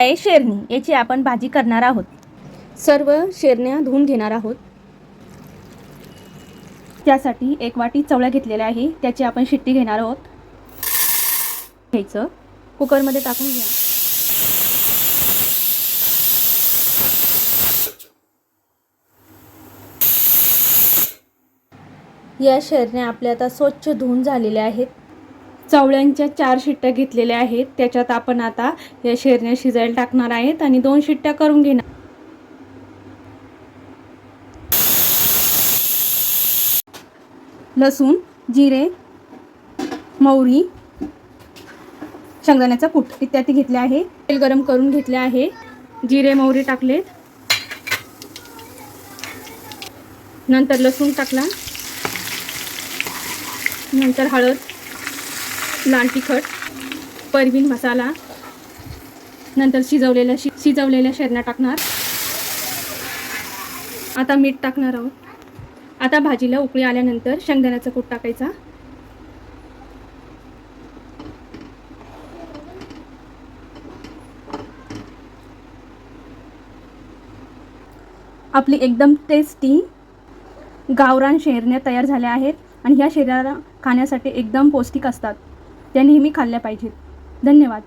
आहे शेरणी याची आपण भाजी करणार आहोत. सर्व शेरण्या धुवून घेणार आहोत. त्यासाठी एक वाटी चवळ्या घेतलेल्या आहे त्याची आपण शिट्टी घेणार आहोत. घ्यायचं. कुकरमध्ये टाकून घ्या. या शेरण्या आपल्या आता स्वच्छ धुवून झालेल्या आहेत. चवळ्यांच्या चार शिट्ट्या घेतलेल्या आहेत. त्याच्यात आपण आता या शेरण्या शिजायला टाकणार आहेत आणि दोन शिट्ट्या करून घेणार. लसूण जिरे मौरी शेंगदाण्याचा कूट इत्यादी घेतले आहे तेल गरम करून घेतले आहे. जिरे मोहरी टाकलेत. नंतर लसूण टाकला. नंतर हळद. लाल तिखट परवीन मसाला नंतर शिजवलेल्या शि शिजवलेल्या शेरण्या टाकणार. आता मीठ टाकणार आहोत. आता भाजीला उकळी आल्यानंतर शेंगदाण्याचा कूट टाकायचा. आपली एकदम टेस्टी गावरान शेरण्या तयार झाल्या आहेत आणि ह्या शेऱ्या खाण्यासाठी एकदम पौष्टिक असतात. त्या नेहमी खाल्ल्या पाहिजेत. धन्यवाद.